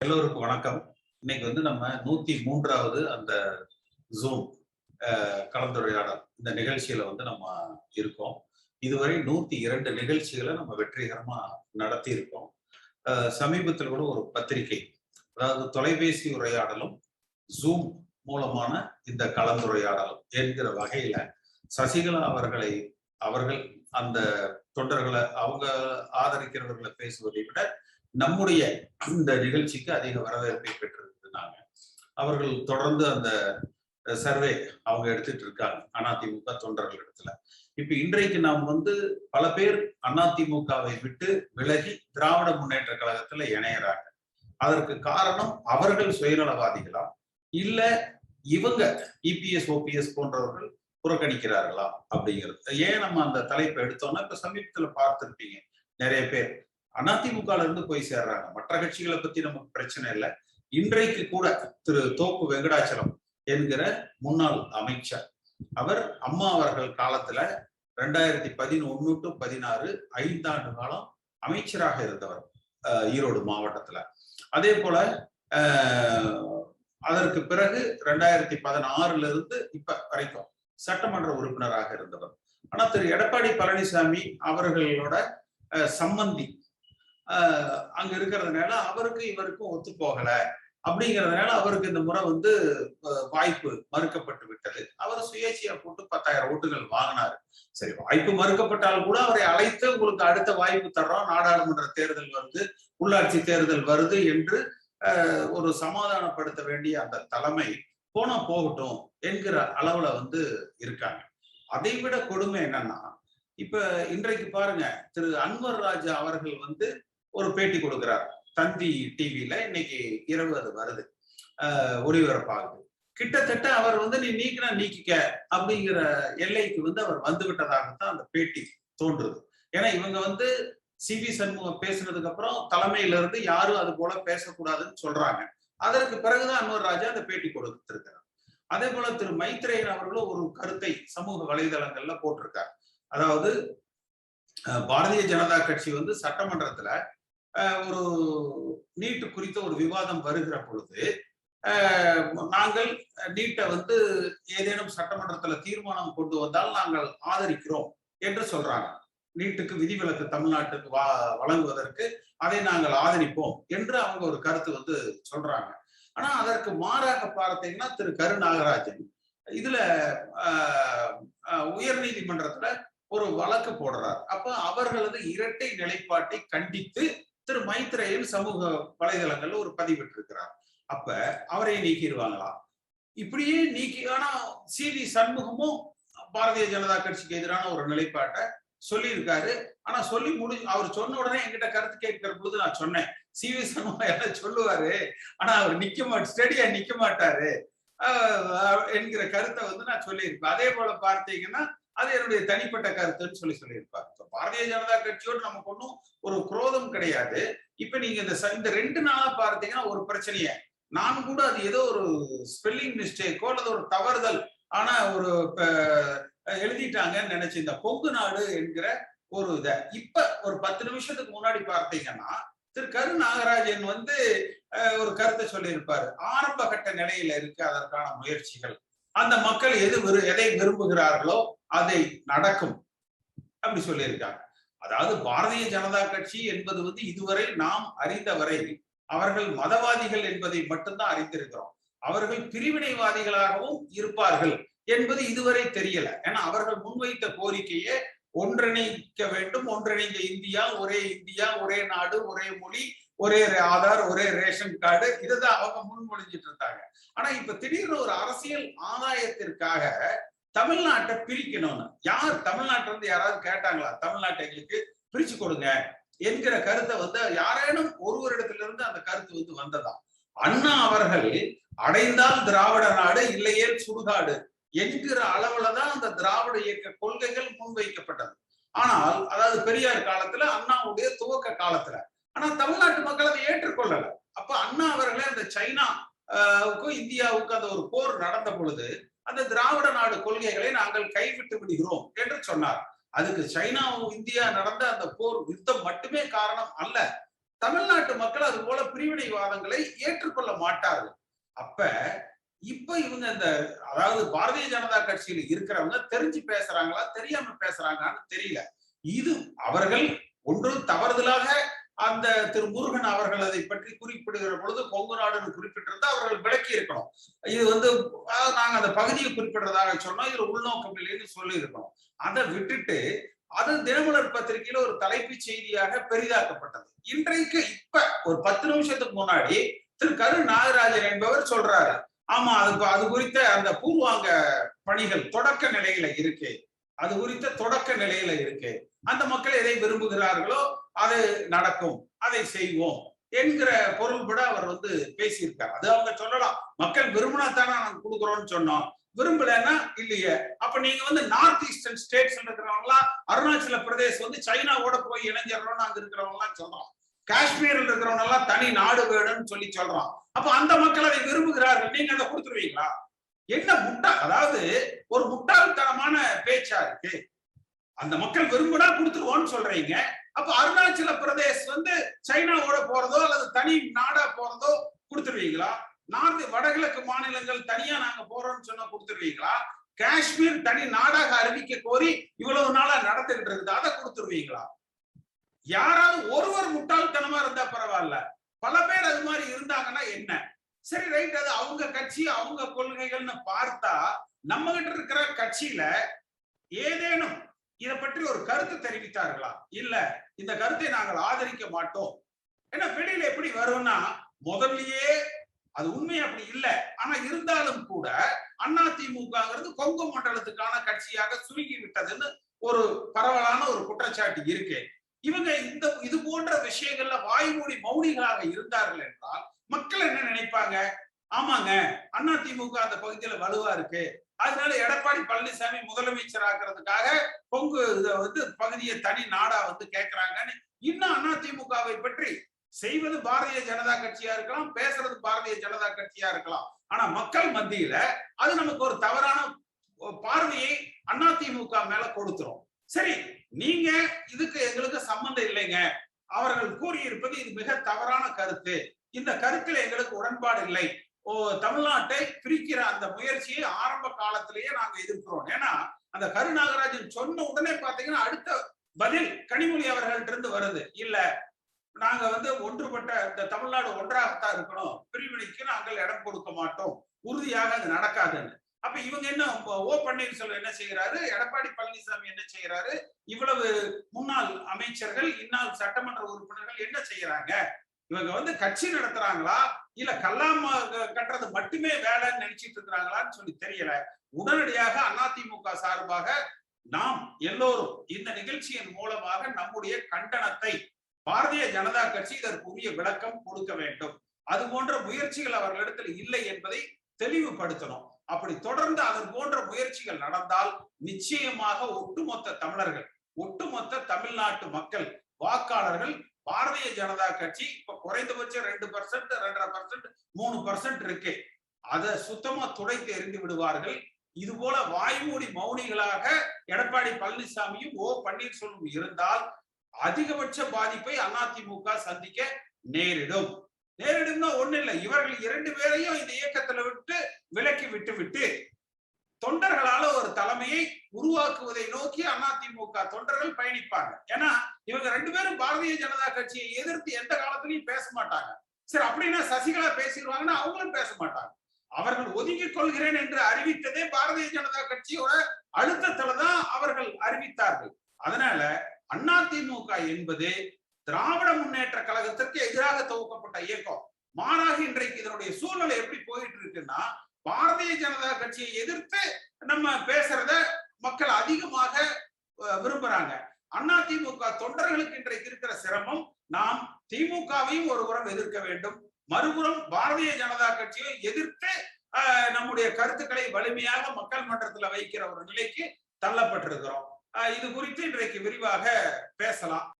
எல்லோருக்கும் வணக்கம். இன்னைக்கு வந்து நம்ம நூத்தி மூன்றாவது அந்த ஜூம் கலந்துரையாடல். இந்த நிகழ்ச்சியில வந்து நம்ம இருக்கோம். இதுவரை நூத்தி இரண்டு நிகழ்ச்சிகளை நம்ம வெற்றிகரமா நடத்தி இருக்கோம் சமீபத்தில் கூட ஒரு பத்திரிகை அதாவது தொலைபேசி உரையாடலும் ஜூம் மூலமான இந்த கலந்துரையாடலும் என்கிற வகையில சசிகலா அவர்களை அவர்கள் அந்த தொண்டர்களை அவங்க ஆதரிக்கிறவர்களை பேசுவதை விட நம்முடைய இந்த நிகழ்ச்சிக்கு அதிக வரவேற்பை பெற்றிருந்தாங்க அவர்கள் தொடர்ந்து அந்த சர்வே அவங்க எடுத்துட்டு இருக்காங்க அதிமுக தொண்டர்கள் இடத்துல. இப்ப இன்றைக்கு நாம் வந்து பல பேர் அதிமுகவை விட்டு விலகி திராவிட முன்னேற்ற கழகத்துல இணையறாங்க. அதற்கு காரணம் அவர்கள் சுயநலவாதிகளா? இல்ல இவங்க இபிஎஸ் ஓபிஎஸ் போன்றவர்கள் புறக்கணிக்கிறார்களா? அப்படிங்கிறது. ஏன் நம்ம அந்த தலைப்பை எடுத்தோம்னா இப்ப சமீபத்துல பார்த்திருப்பீங்க நிறைய பேர். அதிமுகல இருந்து போய் சேர்றாங்க. மற்ற கட்சிகளை பத்தி நமக்கு பிரச்சனை இல்லை. இன்றைக்கு கூட திரு தோப்பு வெங்கடாச்சலம் என்கிற முன்னாள் அமைச்சர் அவர் அம்மா அவர்கள் காலத்துல ரெண்டாயிரத்தி பதினொன்னு டு பதினாறு ஐந்தாண்டு காலம் அமைச்சராக இருந்தவர் ஈரோடு மாவட்டத்துல. அதே போல அதற்கு பிறகு ரெண்டாயிரத்தி பதினாறுல இருந்து இப்ப வரைக்கும் சட்டமன்ற உறுப்பினராக இருந்தவர். ஆனா திரு எடப்பாடி பழனிசாமி அவர்களோட சம்பந்தி அங்க இருக்கிறதுனால அவருக்கு இவருக்கும் ஒத்து போகல. அப்படிங்கிறதுனால அவருக்கு இந்த முறை வந்து வாய்ப்பு மறுக்கப்பட்டு விட்டது. அவர் சுயேட்சையா போட்டு பத்தாயிரம் ஓட்டுகள் வாங்கினாரு. சரி வாய்ப்பு மறுக்கப்பட்டால் கூட அவரை அழைத்து உங்களுக்கு அடுத்த வாய்ப்பு தர்றோம். நாடாளுமன்ற தேர்தல் வருது உள்ளாட்சி தேர்தல் வருது என்று ஒரு சமாதானப்படுத்த வேண்டிய அந்த தலைமை போனா போகட்டும் என்கிற அளவுல வந்து இருக்காங்க. அதை விட கொடுமை என்னன்னா இப்ப இன்றைக்கு பாருங்க திரு அன்வர் ராஜா அவர்கள் வந்து ஒரு பேட்டி கொடுக்கிறார். தந்தி டிவியில இன்னைக்கு இரவு அது வருது. ஒளிபரப்பாகுது. கிட்டத்தட்ட அவர் வந்து நீ நீக்கினா நீக்கிக்க அப்படிங்கிற எல்லைக்கு வந்து அவர் வந்து விட்டதாகத்தான் அந்த பேட்டி தோன்றுது. ஏன்னா இவங்க வந்து சி வி சண்முகம் பேசுனதுக்கு அப்புறம் தலைமையில இருந்து யாரும் அது போல பேசக்கூடாதுன்னு சொல்றாங்க. அதற்கு பிறகுதான் அன்வர் ராஜா அந்த பேட்டி கொடுத்திருக்கிறார். அதே போல திரு மைத்ரேயன் அவர்களும் ஒரு கருத்தை சமூக வலைதளங்கள்ல போட்டிருக்கார். அதாவது பாரதிய ஜனதா கட்சி வந்து சட்டமன்றத்துல ஒரு நீட்டு குறித்த ஒரு விவாதம் வருகிற பொழுது நாங்கள் நீட்டை வந்து ஏதேனும் சட்டமன்றத்துல தீர்மானம் கொண்டு வந்தால் நாங்கள் ஆதரிக்கிறோம் என்று சொல்றாங்க. நீட்டுக்கு விதிவிலக்கு தமிழ்நாட்டுக்கு வா வழங்குவதற்கு அதை நாங்கள் ஆதரிப்போம் என்று அவங்க ஒரு கருத்து வந்து சொல்றாங்க. ஆனா அதற்கு மாறாக பார்த்தீங்கன்னா திரு கரு நாகராஜன் இதுல உயர் நீதிமன்றத்துல ஒரு வழக்கு போடுறார். அப்ப அவர்களது இரட்டை நிலைப்பாட்டை கண்டித்து திரு மைத்ரேயன் சமூக வலைதளங்கள்ல ஒரு பதிவிட்டிருக்கிறார் அப்ப அவரை நீக்கிடுவாங்களா? இப்படியே நீக்கி ஆனா சி. வி. சண்முகமும் பாரதிய ஜனதா கட்சிக்கு எதிரான ஒரு நிலைப்பாட்டை சொல்லியிருக்காரு. ஆனா சொல்லி முடி அவர் சொன்ன உடனே என்கிட்ட கருத்து கேட்கிற பொழுது நான் சொன்னேன். சி. வி. சண்முகம் எல்லாம் சொல்லுவாரு? ஆனா அவர் நிக்க மாட்டார் ஸ்டெடியா நிக்க மாட்டாரு. என்கிற கருத்தை வந்து நான் சொல்லியிருப்பேன். அதே போல பார்த்தீங்கன்னா அது என்னுடைய தனிப்பட்ட கருத்துன்னு சொல்லி சொல்லியிருப்பார். பாரதிய ஜனதா கட்சியோடு நமக்கு ஒன்றும் ஒரு குரோதம் கிடையாது. இப்ப நீங்க இந்த இந்த ரெண்டு நாளா பார்த்தீங்கன்னா ஒரு பிரச்சனைய. நான் கூட அது ஏதோ ஒரு ஸ்பெல்லிங் மிஸ்டேக்கோ அல்லது ஒரு தவறுதல் ஆனா ஒரு எழுதிட்டாங்கன்னு நினைச்சு இந்த பொங்கு நாடு என்கிற ஒரு இத இப்ப ஒரு பத்து நிமிஷத்துக்கு முன்னாடி பார்த்தீங்கன்னா திரு. கரு நாகராஜன் வந்து ஒரு கருத்தை சொல்லியிருப்பாரு. ஆரம்ப கட்ட நிலையில இருக்கு அதற்கான முயற்சிகள். அந்த மக்கள் எது எதை விரும்புகிறார்களோ அதை நடக்கும். அப்படி சொல்லியிருக்காங்க. அதாவது பாரதிய ஜனதா கட்சி என்பது வந்து இதுவரை நாம் அறிந்தவரை அவர்கள் மதவாதிகள் என்பதை மட்டும்தான் அறிந்திருக்கிறோம். அவர்கள் பிரிவினைவாதிகளாகவும் இருப்பார்கள் என்பது இதுவரை தெரியல. ஏன்னா அவர்கள் முன்வைத்த கோரிக்கையே ஒன்றிணைக்க வேண்டும். ஒன்றிணைந்த இந்தியா ஒரே இந்தியா ஒரே நாடு ஒரே மொழி ஒரே ஆதார் ஒரே ரேஷன் கார்டு இதுதான் அவங்க முன்மொழிஞ்சிட்டு இருந்தாங்க ஆனா இப்ப திடீர்னு ஒரு அரசியல் ஆதாயத்திற்காக தமிழ்நாட்டை பிரிக்கணும்னு. யார் தமிழ்நாட்டில இருந்து யாராவது கேட்டாங்களா? தமிழ்நாட்டை எங்களுக்கு பிரிச்சு கொடுங்க என்கிற கருத்தை வந்து யாரேனும் ஒருவரிடத்துல இருந்து அந்த கருத்து வந்து வந்ததா? அண்ணா அவர்கள் அடைந்தால் திராவிட நாடு இல்லையே சுடுகாடு என்கிற அளவுலதான் அந்த திராவிட இயக்க கொள்கைகள் முன்வைக்கப்பட்டது. ஆனால் அதாவது பெரியார் காலத்துல அண்ணாவுடைய துவக்க காலத்துல. ஆனா தமிழ்நாட்டு மக்கள் அதை ஏற்றுக்கொள்ளல. அப்ப அண்ணா அவர்களே அந்த சைனாவுக்கும் இந்தியாவுக்கும் அந்த ஒரு போர் நடந்த பொழுது அந்த திராவிட நாடு கொள்கைகளை நாங்கள் கைவிட்டு விடுகிறோம் என்று சொன்னார். அதுக்கு சைனாவும் இந்தியா நடந்த அந்த போர் யுத்தம் மட்டுமே காரணம் அல்ல. தமிழ்நாட்டு மக்கள் அது போல பிரிவினைவாதங்களை ஏற்றுக்கொள்ள மாட்டார்கள். அப்ப இப்ப இவங்க இந்த அதாவது பாரதிய ஜனதா கட்சியில இருக்கிறவங்க தெரிஞ்சு பேசுறாங்களா தெரியாம பேசுறாங்களான்னு தெரியல. இது அவர்கள் ஒன்று தவறுதலாக அந்த திரு முருகன் அவர்கள் அதை பற்றி குறிப்பிடுகிற பொழுது கொங்கு நாடுன்னு குறிப்பிட்டிருந்தா அவர்கள் விளக்கி இருக்கணும். இது வந்து நாங்கள் நாங்க அந்த பகுதியை குறிப்பிடுறதாக சொன்னோம். இதுல உள்நோக்கம் இல்லைன்னு சொல்லி இருக்கணும் அதை விட்டுட்டு அது தினமலர் பத்திரிகையில ஒரு தலைப்புச் செய்தியாக பெரிதாக்கப்பட்டது. இன்றைக்கு இப்ப ஒரு பத்து நிமிஷத்துக்கு முன்னாடி திரு கரு நாகராஜன் என்பவர் சொல்றாரு. ஆமா அது அது குறித்த அந்த பூர்வாங்க பணிகள் தொடக்க நிலையில இருக்கு. அது குறித்த தொடக்க நிலையில இருக்கு. அந்த மக்கள் எதை விரும்புகிறார்களோ அது நடக்கும் அதை செய்வோம் என்கிற பொருள்பட அவர் வந்து பேசியிருக்கார். அது அவங்க சொல்லலாம். மக்கள் விரும்பினா தானே நாங்க கொடுக்குறோம்னு சொன்னோம். விரும்பலன்னா இல்லையே. அப்ப நீங்க வந்து நார்த் ஈஸ்டர்ன் ஸ்டேட்ஸ்ல இருக்கிறவங்களாம் அருணாச்சல பிரதேஷ் வந்து சைனாவோட போய் இணைஞ்சிடறோம்னு அங்க இருக்கிறவங்க எல்லாம் சொல்றோம் காஷ்மீர்ல இருக்கிறவங்க எல்லாம் தனி நாடு வேணும்னு சொல்லி சொல்றோம். அப்ப அந்த மக்கள் அதை விரும்புகிறார்கள். நீங்க அதை கொடுத்துருவீங்களா? என்ன முட்டா அதாவது ஒரு முட்டாள்தனமான பேச்சா இருக்கு? அந்த மக்கள் விரும்பினா கொடுத்துருவோம்னு சொல்றீங்க. அப்ப அருணாச்சல பிரதேஷ் வந்து சைனாவோட போறதோ அல்லது தனி நாடா போறதோ கொடுத்துருவீங்களா? நார்த் வடகிழக்கு மாநிலங்கள் தனியா நாங்க போறோம்னு சொன்னா கொடுத்துருவீங்களா? காஷ்மீர் தனி நாடாக அறிவிக்க கோரி இவ்வளவு நாளா நடந்துகிட்டு இருக்குது அதை கொடுத்துருவீங்களா? யாராவது ஒருவர் முட்டாள்தனமா இருந்தா பரவாயில்ல. பல பேர் அது மாதிரி இருந்தாங்கன்னா என்ன? சரி ரைட் அது அவங்க கட்சி அவங்க கொள்கைகள்னு பார்த்தா நம்ம கிட்ட இருக்கிற கட்சியில ஏதேனும் இதை பற்றி ஒரு கருத்து தெரிவித்தார்களா? இல்ல இந்த கருத்தை நாங்கள் ஆதரிக்க மாட்டோம். ஏன்னா வெளியில எப்படி வரும்னா முதல்லயே அது உண்மை அப்படி இல்லை. ஆனா இருந்தாலும் கூட அதிமுகங்கிறது கொங்கு மண்டலத்துக்கான கட்சியாக சுருங்கி விட்டதுன்னு ஒரு பரவலான ஒரு குற்றச்சாட்டு இருக்கு. இவங்க இந்த இது போன்ற விஷயங்கள்ல வாய்மூடி மௌனிகளாக இருந்தார்கள் என்றால் மக்கள் என்ன நினைப்பாங்க? ஆமாங்க அதிமுக அந்த பகுதியில வலுவா இருக்கு. அதனால எடப்பாடி பழனிசாமி முதலமைச்சர் ஆக்குறதுக்காக பொங்கு வந்து பகுதியை தனி நாடா வந்து கேட்கிறாங்கன்னு இன்னும் அதிமுகவை பற்றி செய்வது பாரதிய ஜனதா கட்சியா இருக்கலாம் பேசுறது பாரதிய ஜனதா கட்சியா இருக்கலாம். ஆனா மக்கள் மத்தியில அது நமக்கு ஒரு தவறான பார்வையை அதிமுக மேல கொடுத்துரும். சரி நீங்க இதுக்கு எங்களுக்கு சம்பந்தம் இல்லைங்க. அவர்கள் கூறியிருப்பது இது மிக தவறான கருத்து. இந்த கருத்துல எங்களுக்கு உடன்பாடு இல்லை. தமிழ்நாட்டை பிரிக்கிற அந்த முயற்சியை ஆரம்ப காலத்திலேயே நாங்க எதிர்க்கிறோம். ஏன்னா அந்த கருநாகராஜன் சொன்ன உடனே பாத்தீங்கன்னா அடுத்த பதில் கனிமொழி அவர்கள்ட்ட இருந்து வருது. இல்ல நாங்க வந்து ஒன்றுபட்ட இந்த தமிழ்நாடு ஒன்றாகத்தான் இருக்கணும். பிரிவினைக்கு நாங்கள் இடம் கொடுக்க மாட்டோம். உறுதியாக அது நடக்காதுன்னு. அப்ப இவங்க என்ன ஓ பன்னீர்செல்வம் என்ன செய்யறாரு எடப்பாடி பழனிசாமி என்ன செய்யறாரு இவ்வளவு முன்னாள் அமைச்சர்கள் இந்நாள் சட்டமன்ற உறுப்பினர்கள் என்ன செய்யறாங்க இவங்க வந்து கட்சி நடத்துறாங்களா? இல்ல கல்லாம் கட்டுறது மட்டுமே வேலைன்னு நினைச்சிட்டு இருக்கிறாங்களான்னு சொல்லி தெரியல. உடனடியாக அதிமுக சார்பாக நாம் எல்லோரும் இந்த நிகழ்ச்சியின் மூலமாக நம்முடைய கண்டனத்தை பாரதிய ஜனதா கட்சி இதற்கு உரிய விளக்கம் கொடுக்க வேண்டும். அது போன்ற முயற்சிகள் அவர்களிடத்தில் இல்லை என்பதை தெளிவுபடுத்தணும். அப்படி தொடர்ந்து அதன் போன்ற முயற்சிகள் நடந்தால் நிச்சயமாக ஒட்டுமொத்த தமிழர்கள் ஒட்டுமொத்த தமிழ்நாட்டு மக்கள் வாக்காளர்கள் பாரதிய ஜனதா கட்சி இப்ப குறைந்தபட்சம் ரெண்டு பர்சன்ட் ரெண்டரை பர்சன்ட் மூணு பர்சன்ட் இருக்கு. அதை சுத்தமா துடைத்து எரிந்து விடுவார்கள். இது போல வாய்மூடி மௌனிகளாக எடப்பாடி பழனிசாமியும் ஓ பன்னீர்செல்வம் இருந்தால் அதிகபட்ச பாதிப்பை அதிமுக சந்திக்க நேரிடும். நேரிடும்னா ஒண்ணு இல்லை. இவர்கள் இரண்டு பேரையும் இந்த இயக்கத்துல விட்டு விலக்கி விட்டு விட்டு தொண்டர்களால ஒரு தலைமையை உருவாக்குவதை நோக்கி அதிமுக தொண்டர்கள் பயணிப்பாங்க. ஏன்னா இவங்க ரெண்டு பேரும் பாரதிய ஜனதா கட்சியை எதிர்த்து எந்த காலத்திலையும் பேச மாட்டாங்க. சரி அப்படின்னா சசிகலா பேசிடுவாங்கன்னா அவங்களும் பேச மாட்டாங்க. அவர்கள் ஒதுங்கிக் கொள்கிறேன் என்று அறிவித்ததே பாரதிய ஜனதா கட்சியோட அழுத்தத்துல தான் அவர்கள் அறிவித்தார்கள். அதனால அதிமுக என்பது திராவிட முன்னேற்ற கழகத்திற்கு எதிராக துவக்கப்பட்ட இயக்கம். மாறாக இன்றைக்கு இதனுடைய சூழ்நிலை எப்படி போயிட்டு இருக்குன்னா பாரதிய ஜனதா கட்சியை எதிர்த்து நம்ம பேசுறத மக்கள் அதிகமாக விரும்புறாங்க. அண்ணா திமுக தொண்டர்களுக்கு இன்றைக்கு இருக்கிற சிரமம் நாம் திமுகவையும் ஒரு புறம் எதிர்க்க வேண்டும். மறுபுறம் பாரதிய ஜனதா கட்சியை எதிர்த்து நம்முடைய கருத்துக்களை வலிமையாக மக்கள் மன்றத்துல வைக்கிற ஒரு நிலைக்கு தள்ளப்பட்டிருக்கிறோம். இது குறித்து இன்றைக்கு விரிவாக பேசலாம்.